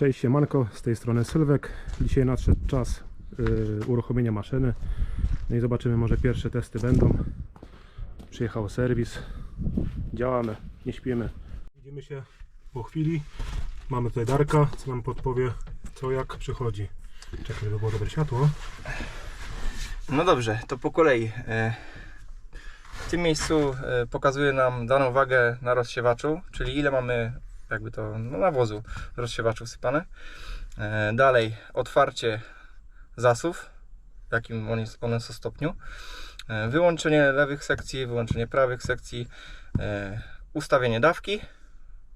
Cześć, siemanko, z tej strony Sylwek. Dzisiaj nadszedł czas y, uruchomienia maszyny. No i zobaczymy, może pierwsze testy będą. Przyjechał serwis. Działamy, nie śpimy. Widzimy się po chwili. Mamy tutaj Darka, co nam podpowie, co jak przychodzi. Czekaj, żeby było dobre światło. No dobrze, to po kolei. E, W tym miejscu e, pokazuje nam daną wagę na rozsiewaczu, czyli ile mamy jakby to no, nawozu rozsiewaczu wsypane. E, Dalej otwarcie zasów, w jakim on jest, one są stopniu. E, Wyłączenie lewych sekcji, wyłączenie prawych sekcji, e, ustawienie dawki,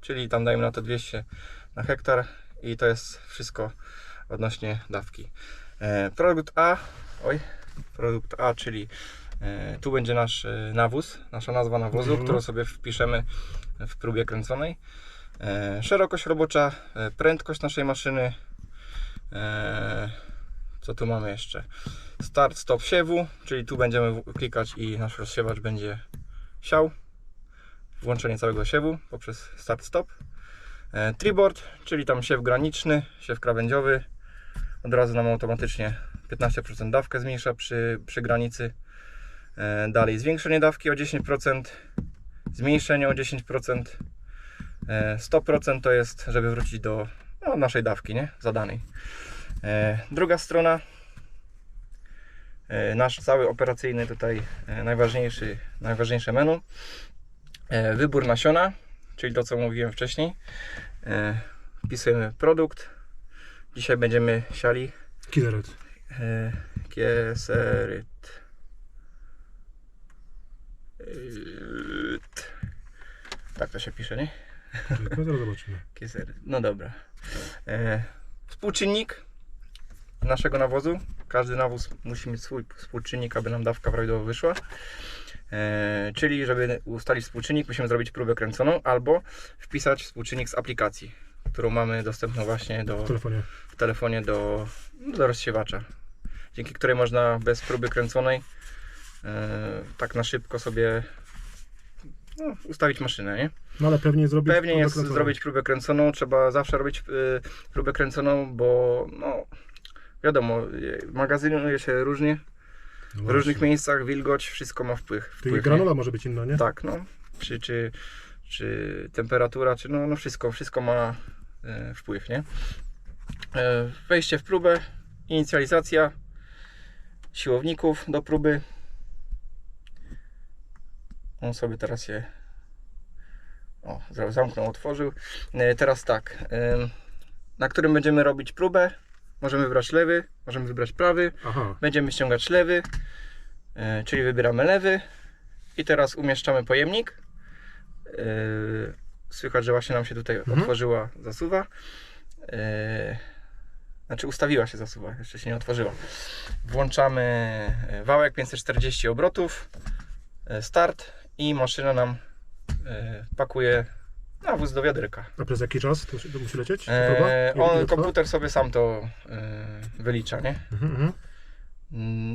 czyli tam dajmy na to 200 na hektar i to jest wszystko odnośnie dawki. Produkt A, oj, produkt A, czyli tu będzie nasz nawóz, nasza nazwa nawozu, Mhm. którą sobie wpiszemy w próbie kręconej. E, Szerokość robocza, e, prędkość naszej maszyny. e, Co tu mamy jeszcze? Start, stop siewu, czyli tu będziemy klikać i nasz rozsiewacz będzie siał. Włączenie całego siewu poprzez start, stop. Treeboard, czyli tam siew graniczny, siew krawędziowy. Od razu nam automatycznie 15% dawkę zmniejsza przy, przy granicy. Dalej zwiększenie dawki o 10%, zmniejszenie o 10%. E, 100% to jest, żeby wrócić do no, naszej dawki, nie? Zadanej. E, Druga strona. E, Nasz cały operacyjny tutaj e, najważniejszy, najważniejsze menu. E, Wybór nasiona, czyli to co mówiłem wcześniej. E, Wpisujemy produkt. Dzisiaj będziemy siali Kizeret. e, kieseryt. Tak to się pisze, nie? No zaraz zobaczymy. Kieseryt. No dobra. E, współczynnik naszego nawozu. Każdy nawóz musi mieć swój współczynnik, aby nam dawka prawidłowo wyszła. E, czyli, żeby ustalić współczynnik, musimy zrobić próbę kręconą albo wpisać współczynnik z aplikacji, którą mamy dostępną właśnie do, W telefonie. w telefonie do, do rozsiewacza. Dzięki której można bez próby kręconej e, tak na szybko sobie no, ustawić maszynę, nie? No ale pewnie zrobić. Pewnie jest dokręcone. zrobić próbę kręconą, trzeba zawsze robić y, próbę kręconą, bo no wiadomo, y, magazynuje się różnie, No w różnych miejscach, wilgoć, wszystko ma wpływ. Czyli wpływ nie? może być inna, nie? Tak, no. Czy, czy, czy temperatura, czy no, no wszystko, wszystko ma e, wpływ, nie? E, wejście w próbę, inicjalizacja siłowników do próby. On sobie teraz je o, za- zamknął, otworzył. E, teraz tak, na którym będziemy robić próbę, możemy wybrać lewy, możemy wybrać prawy. Aha. Będziemy ściągać lewy, e, czyli wybieramy lewy i teraz umieszczamy pojemnik. E, Słychać, że właśnie nam się tutaj Mhm. otworzyła zasuwa. Znaczy ustawiła się zasuwa, jeszcze się nie otworzyła. Włączamy wałek 540 obrotów, start i maszyna nam e, pakuje nawóz do wiaderka. A przez jaki czas to, to musi lecieć? E, ile on, komputer sobie sam to e, wylicza, nie? Mhm, mhm.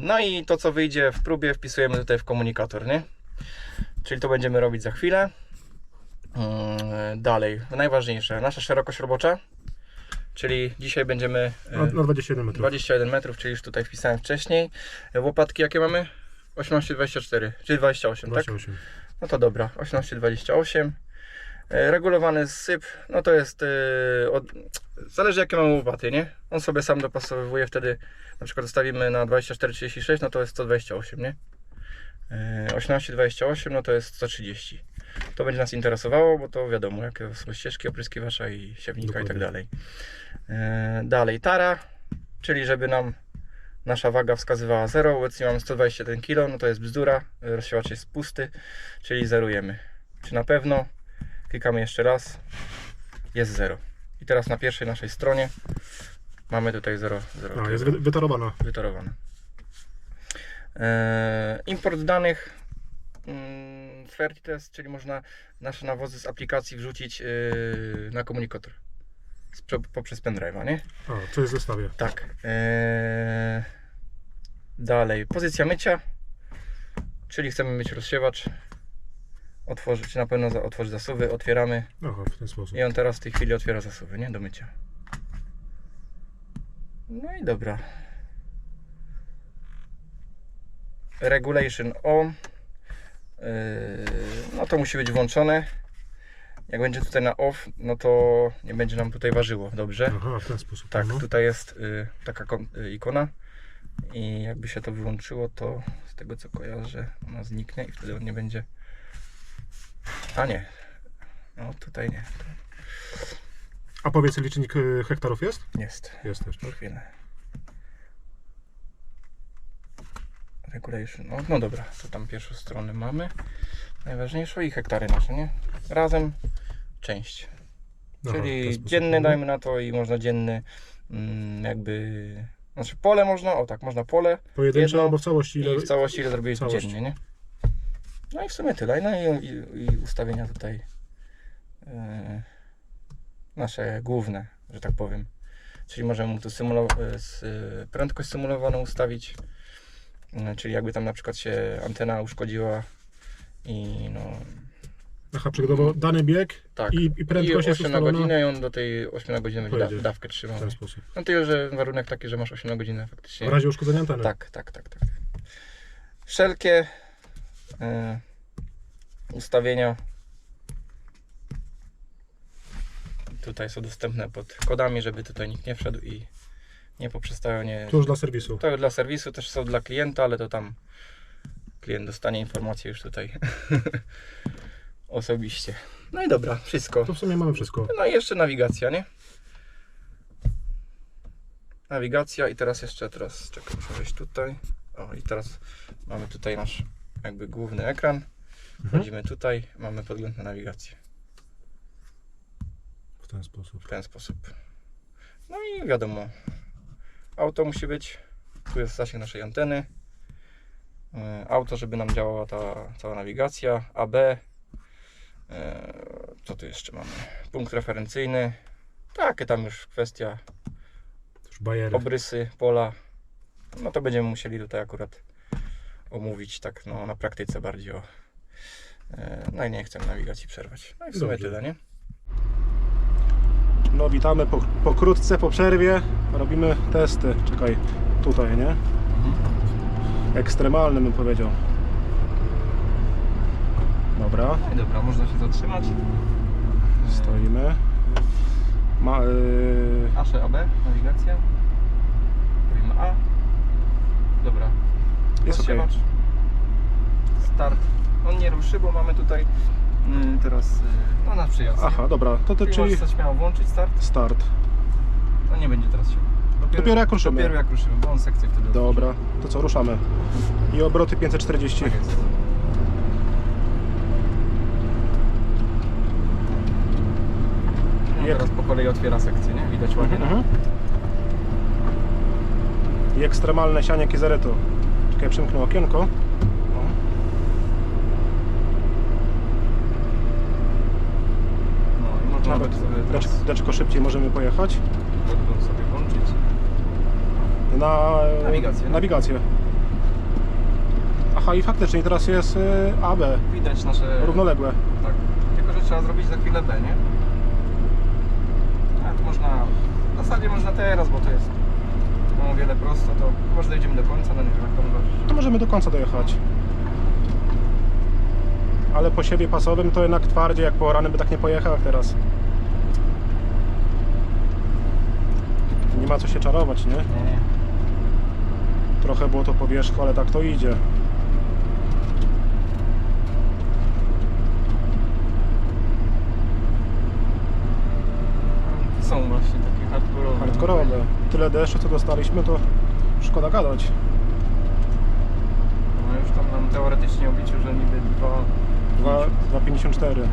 No i to co wyjdzie w próbie wpisujemy tutaj w komunikator, nie? Czyli to będziemy robić za chwilę. Mm, Dalej, najważniejsze, nasza szerokość robocza. Czyli dzisiaj będziemy e, Na, na 21 metrów. 21 metrów, czyli już tutaj wpisałem wcześniej. Łopatki jakie mamy? 18-24, czyli 28, tak? 28. No to dobra, 18-28. E, Regulowany syp, no to jest e, od, zależy jakie mamy łopaty, nie? On sobie sam dopasowuje wtedy, na przykład ustawimy na 24-36, no to jest 128, nie? E, 18-28, no to jest 130. To będzie nas interesowało, bo to wiadomo, jakie są ścieżki opryskiwacza i siewnika i tak Dokładnie. dalej. Dalej, tara, czyli żeby nam nasza waga wskazywała 0, obecnie mamy 121 kg, no to jest bzdura, rozsiewacz jest pusty, czyli zerujemy. Czy na pewno? Klikamy jeszcze raz, jest 0. I teraz na pierwszej naszej stronie mamy tutaj 0, 0 A, jest wy- wytarowana. wytorowane. Eee, import danych mm, Flirty Test, czyli można nasze nawozy z aplikacji wrzucić yy, na komunikator poprzez pendrive'a, nie? A, co jest w zestawie? Tak. Eee, dalej, pozycja mycia, czyli chcemy mieć rozsiewacz. Otworzyć, na pewno za- otworzyć zasuwy, otwieramy Aha, w ten sposób. i on teraz w tej chwili otwiera zasuwy, nie? Do mycia. No i dobra. Regulation on. Yy, no to musi być włączone. Jak będzie tutaj na off, no to nie będzie nam tutaj ważyło, dobrze? Aha, w ten sposób. Tak, no. tutaj jest y, taka kon- y, ikona i jakby się to wyłączyło, to z tego co kojarzę, ona zniknie i wtedy on nie będzie. A nie. No tutaj nie. A powiedz, licznik y, hektarów jest? Jest. Jest też, tak? Chwilę. Regulation. No, no dobra, to tam pierwszą stronę mamy. Najważniejszą i hektary nasze, nie? Razem część. Aha, Czyli dzienny no. dajmy na to i można dzienny mm, jakby. Znaczy pole można, o tak, można pole Pojedynczo jedno albo w całości ile... i w całości ile zrobiłeś całości. dziennie, nie? No i w sumie tyle. No i, i, i ustawienia tutaj e, nasze główne, że tak powiem. Czyli możemy mu tu symulo- e, s- e, prędkość symulowaną ustawić. E, Czyli jakby tam na przykład się antena uszkodziła i no Aha, przykładowo dany bieg tak. i, i prędkość I jest 8 na ustalona godzinę i on do tej 8 na godzinę będzie da, Pojedzie. dawkę trzymał. w ten sposób. No tyle, że warunek taki, że masz 8 na godzinę faktycznie. W razie uszkodzenia anteny. Tak, tak, tak, tak. Wszelkie e, ustawienia tutaj są dostępne pod kodami, żeby tutaj nikt nie wszedł i nie poprzestało nie. To już dla serwisu. To dla serwisu też są dla klienta, ale to tam klient dostanie informację już tutaj osobiście. No i dobra, wszystko. To w sumie mamy wszystko. No i jeszcze nawigacja, nie? Nawigacja i teraz jeszcze, teraz czekaj, muszę wejść tutaj. O i teraz mamy tutaj nasz jakby główny ekran. Mhm. Wchodzimy tutaj, mamy podgląd na nawigację W ten sposób. w ten sposób. No i wiadomo, auto musi być, tu jest zasięg naszej anteny. E, Auto, żeby nam działała ta cała nawigacja, AB. E, Co tu jeszcze mamy? Punkt referencyjny. Takie tam już kwestia Już bajery. obrysy pola. No to będziemy musieli tutaj akurat omówić tak no, na praktyce bardziej o. e, No i nie chcę nawigacji przerwać. No i w sumie Dobrze. tyle, nie? No witamy po, pokrótce, po przerwie. Robimy testy. Czekaj, tutaj, nie? Ekstremalny bym powiedział. Dobra, No i dobra, można się zatrzymać. stoimy. Ma, yy, Nasze AB, nawigacja. Robimy A. Dobra. jest ok. Rozsiewacz. Start. On nie ruszy, bo mamy tutaj y, teraz y, no, nasz przyjazd. nie? Aha, dobra, to, to Czyli czyli możesz śmiało włączyć start. start. No nie będzie teraz się. Dopiero jak ruszymy. Dopiero jak ruszymy, bo on sekcję wtedy Dobra, to co, ruszamy. I obroty 540. otworzy. Tak jest. No, Jak- teraz po kolei otwiera sekcję, nie? Widać ładnie. Mhm. I ekstremalne sianie kizaretu. Czekaj, przymknę okienko. No Nawet deczko szybciej możemy pojechać. podgląd sobie. Na Nawigację. nawigację. Aha, i faktycznie teraz jest y, AB, Widać nasze... równoległe. Tak. Tylko, że trzeba zrobić za chwilę B, nie? A tu można... W zasadzie można teraz, bo to jest no, o wiele prosto, to chyba, że dojdziemy do końca, no nie wiem jak tam. To możemy do końca dojechać. Ale po siewie pasowym to jednak twardziej, jak po rany by tak nie pojechał jak teraz. Nie ma co się czarować, nie? Nie, nie. Trochę było to po wierzchu, ale tak to idzie. Są właśnie takie hardkorowe. Hardkorowe. Tyle deszczu co dostaliśmy, to szkoda gadać. No już tam nam teoretycznie obliczył, że niby dwa... Dwa- 2,54. No.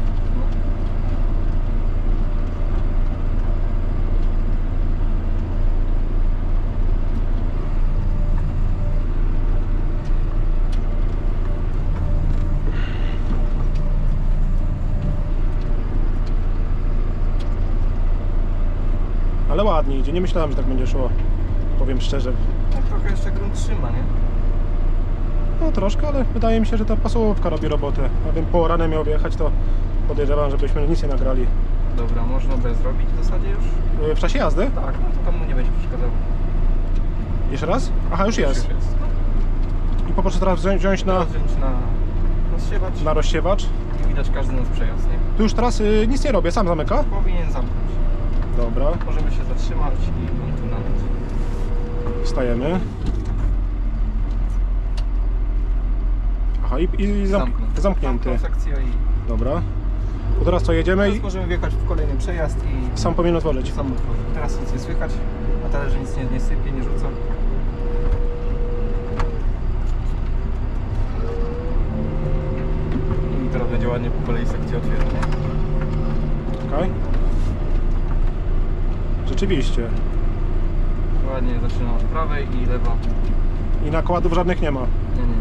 Ale ładnie idzie. Nie myślałem, że tak będzie szło. Powiem szczerze. no trochę jeszcze grunt trzyma, nie? No troszkę, ale wydaje mi się, że ta pasówka robi robotę. Jakbym po ranę miał wjechać, to podejrzewam, żebyśmy nic nie nagrali. Dobra, można B zrobić w zasadzie już? Yy, W czasie jazdy? Tak, no to tam mu nie będzie przeszkadzało. Jeszcze raz? Aha, już jest. Już jest. I po prostu teraz wziąć, wziąć na, Teraz wziąć na rozsiewacz na rozsiewacz. i widać każdy nasz przejazd, nie? Tu już teraz y, nic nie robię, sam zamyka. Powinien zamknąć. Dobra, Możemy się zatrzymać i tu nawet. wstajemy. Aha, i, i zamk Zamknął. zamknięty. I Dobra. To teraz co, jedziemy teraz i możemy wjechać w kolejny przejazd i sam powinien otworzyć. sam otworzyć. Teraz nic nie słychać, na talerze nic nie, nie sypie, nie rzuca. I teraz będzie ładnie po kolei sekcję otwiera, nie? Okej. Rzeczywiście. Ładnie zaczyna od prawej i lewa. I nakładów żadnych nie ma. Nie, nie.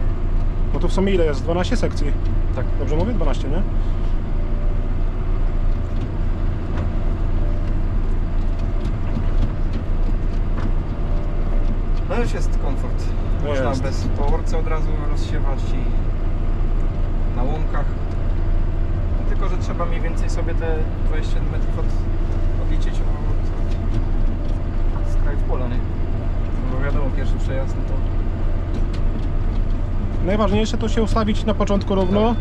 No to w sumie ile jest? 12 sekcji. Tak. Dobrze mówię? 12, nie? No już jest komfort. No Można jest. bez poworce od razu rozsiewać i na łąkach. No tylko, że trzeba mniej więcej sobie te 20 metrów od, odliczyć od, z kraju pola, nie? No bo wiadomo, pierwszy przejazd, no to Najważniejsze to się ustawić na początku równo.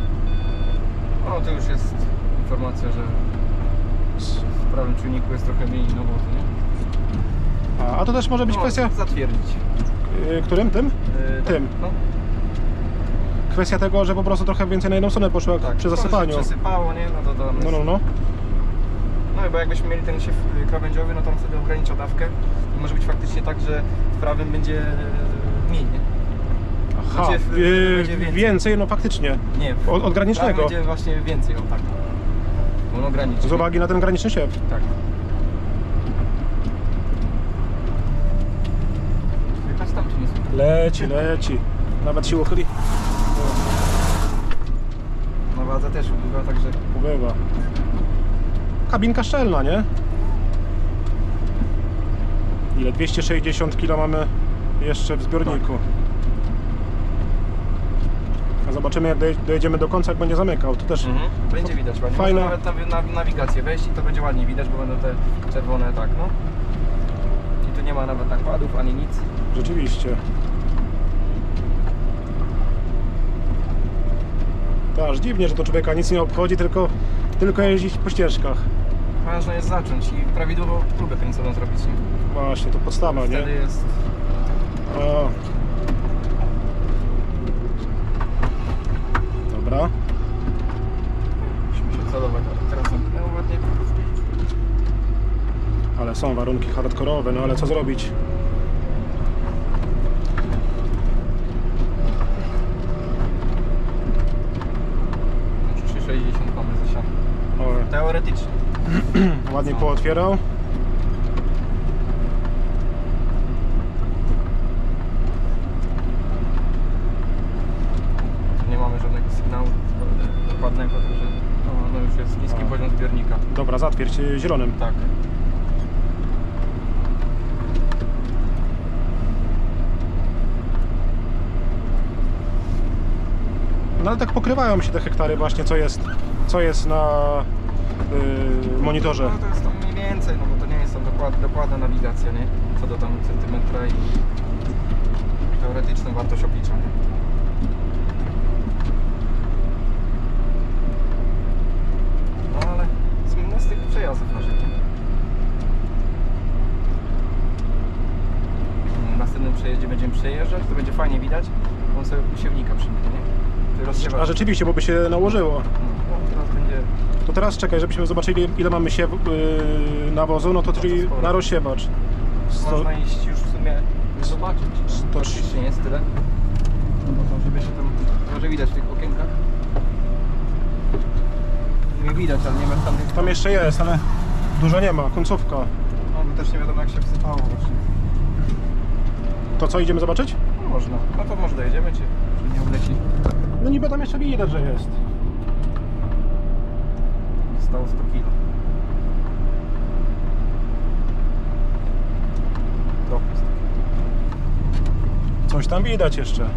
no to już jest informacja, że w prawym czujniku jest trochę mniej nawozu, nie? A, a to też może być no, kwestia... Zatwierdzić. y, Którym? Tym? Yy, Tym. No, Kwestia tego, że po prostu trochę więcej na jedną stronę poszło jak tak. przy To, się zasypaniu. Przesypało, nie? No to, to No, no, no. No bo jakbyśmy mieli ten siew y, krawędziowy, no to on wtedy ogranicza dawkę może być faktycznie tak, że w prawym będzie e, mniej, nie? Aha, Będzie w- y, będzie więcej. więcej, no faktycznie. Nie, w Od- od granicznego. będzie właśnie więcej, o tak. Bo On ograniczy. Z uwagi na ten graniczny siew. Tak. Tam czy nie słychać? Leci, leci. Nawet się uchyli. Na wadze też ubywa, także Ubywa. Kabinka szczelna, nie? Ile? 260 kg mamy jeszcze w zbiorniku. A zobaczymy jak doj- dojedziemy do końca, jak będzie zamykał. To też Mhm. będzie widać ładnie. Fajna. Można nawet na, na nawigację wejść i to będzie ładnie widać, bo będą te czerwone tak, no. I tu nie ma nawet nakładów ani nic. rzeczywiście. To aż dziwnie, że to człowieka nic nie obchodzi, tylko, tylko jeździć po ścieżkach. Ważne jest zacząć i prawidłowo próbę kręconą zrobić. Nie? Właśnie, to podstawa, nie? Wtedy jest O. Dobra. musimy się celować, ale teraz zamknęło ładnie. Ale są warunki hardkorowe, no ale co zrobić? Muszę 60 mamy zasiane. Teoretycznie. ładnie pootwierał. Nie mamy żadnego sygnału dokładnego, także no, no już jest niski poziom zbiornika. Dobra, zatwierdź y, zielonym. Tak. No ale tak pokrywają się te hektary właśnie, co jest, co jest na y, monitorze. No to jest tam mniej więcej, no bo to nie jest tam dokład, dokładna nawigacja, nie? Co do tam centymetra i teoretyczną wartość oblicza, nie? No ale z, z tych przejazdów naszych, nie? W następnym przejeździe będziemy przejeżdżać, to będzie fajnie widać. On sobie siewnika przymknie, nie? A rzeczywiście, bo by się nałożyło. No, teraz będzie... To teraz czekaj, żebyśmy zobaczyli ile mamy siew, y, nawozu, no to czyli sporo. na rozsiewacz. Sto, Można iść już w sumie zobaczyć. To Faktycznie jest tyle. No bo żeby się tam, może widać w tych okienkach. Nie widać, ale nie ma tam tych... tam jeszcze jest, ale dużo nie ma, końcówka. No bo też nie wiadomo jak się wsypało właśnie. To co, idziemy zobaczyć? No można. No to może dojedziemy, czy, czy nie odleci. No niby tam jeszcze widać, że jest zostało 100 kg. Trochę 100. Coś tam widać jeszcze.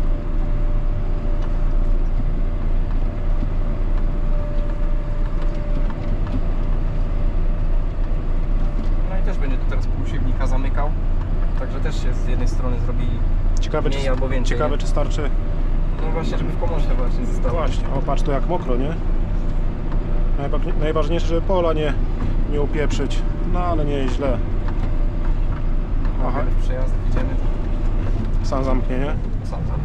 No i też będzie tu teraz pół siewnika zamykał. Także też się z jednej strony zrobi ciekawe, mniej czy, albo więcej. Ciekawe czy starczy. No właśnie, żeby w komorze właśnie no zostało. Właśnie, o patrz to jak mokro, nie? Najważniejsze, żeby pola nie, nie upieprzyć. No ale nie źle. Aha. Przejazd idziemy. Sam zamknięcie? Sam zamknięcie.